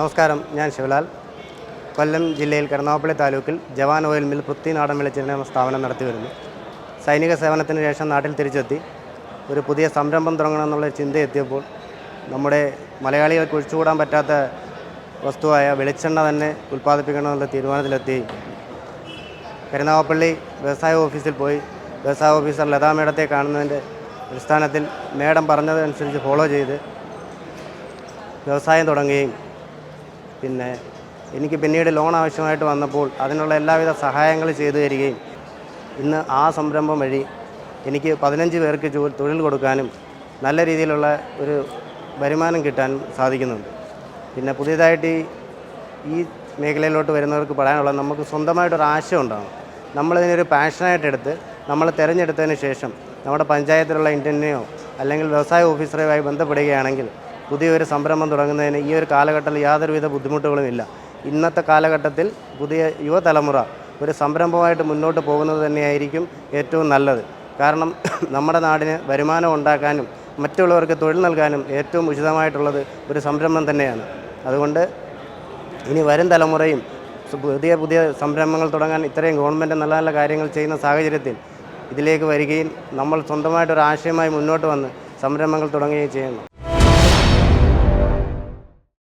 നമസ്കാരം ഞാൻ ശിവലാൽ. കൊല്ലം ജില്ലയിൽ കരുനാഗപ്പള്ളി താലൂക്കിൽ ജവാൻ ഓയിൽ മിൽ പൃഥ്വി നാടൻ വെളിച്ചെണ്ണ എന്ന സ്ഥാപനം നടത്തി വരുന്നു സൈനിക സേവനത്തിന് ശേഷം നാട്ടിൽ തിരിച്ചെത്തി. ഒരു പുതിയ സംരംഭം തുടങ്ങണമെന്നുള്ള ചിന്ത എത്തിയപ്പോൾ നമ്മുടെ മലയാളികൾക്ക് ഒഴിച്ചുകൂടാൻ പറ്റാത്ത വസ്തുവായ വെളിച്ചെണ്ണ തന്നെ ഉൽപ്പാദിപ്പിക്കണമെന്നുള്ള തീരുമാനത്തിലെത്തി. കരുനാഗപ്പള്ളി വ്യവസായ ഓഫീസിൽ പോയി വ്യവസായ ഓഫീസർ ലതാ മേഡത്തെ കാണുന്നതിന്റെ അടിസ്ഥാനത്തിൽ മേഡം പറഞ്ഞതനുസരിച്ച് ഫോളോ ചെയ്ത് വ്യവസായം തുടങ്ങുകയും പിന്നെ എനിക്ക് പിന്നീട് ലോൺ ആവശ്യമായിട്ട് വന്നപ്പോൾ അതിനുള്ള എല്ലാവിധ സഹായങ്ങളും ചെയ്തു തരികയും ഇന്ന് ആ സംരംഭം വഴി എനിക്ക് പതിനഞ്ച് പേർക്ക് തൊഴിൽ കൊടുക്കാനും നല്ല രീതിയിലുള്ള ഒരു വരുമാനം കിട്ടാനും സാധിക്കുന്നുണ്ട്. പിന്നെ പുതിയതായിട്ട് ഈ മേഖലയിലോട്ട് വരുന്നവർക്ക് പറയാനുള്ളത് നമുക്ക് സ്വന്തമായിട്ടൊരു ആശയം ഉണ്ടാകും നമ്മളിതിനൊരു പാഷനായിട്ട് എടുത്ത് നമ്മൾ തിരഞ്ഞെടുത്തതിന് ശേഷം നമ്മുടെ പഞ്ചായത്തിലുള്ള ഇന്റർനെയോ അല്ലെങ്കിൽ വ്യവസായ ഓഫീസറുമായി ബന്ധപ്പെടുകയാണെങ്കിൽ പുതിയൊരു സംരംഭം തുടങ്ങുന്നതിന് ഈ ഒരു കാലഘട്ടത്തിൽ യാതൊരുവിധ ബുദ്ധിമുട്ടുകളുമില്ല. ഇന്നത്തെ കാലഘട്ടത്തിൽ പുതിയ യുവതലമുറ ഒരു സംരംഭമായിട്ട് മുന്നോട്ട് പോകുന്നത് തന്നെയായിരിക്കും ഏറ്റവും നല്ലത്. കാരണം നമ്മുടെ നാടിന് വരുമാനം ഉണ്ടാക്കാനും മറ്റുള്ളവർക്ക് തൊഴിൽ നൽകാനും ഏറ്റവും ഉചിതമായിട്ടുള്ളത് ഒരു സംരംഭം തന്നെയാണ്. അതുകൊണ്ട് ഇനി വരും തലമുറയും പുതിയ പുതിയ സംരംഭങ്ങൾ തുടങ്ങാൻ ഇത്രയും ഗവൺമെന്റ് നല്ല നല്ല കാര്യങ്ങൾ ചെയ്യുന്ന സാഹചര്യത്തിൽ ഇതിലേക്ക് വരികയും നമ്മൾ സ്വന്തമായിട്ടൊരു ആശയമായി മുന്നോട്ട് വന്ന് സംരംഭങ്ങൾ തുടങ്ങുകയും ചെയ്യുന്നു.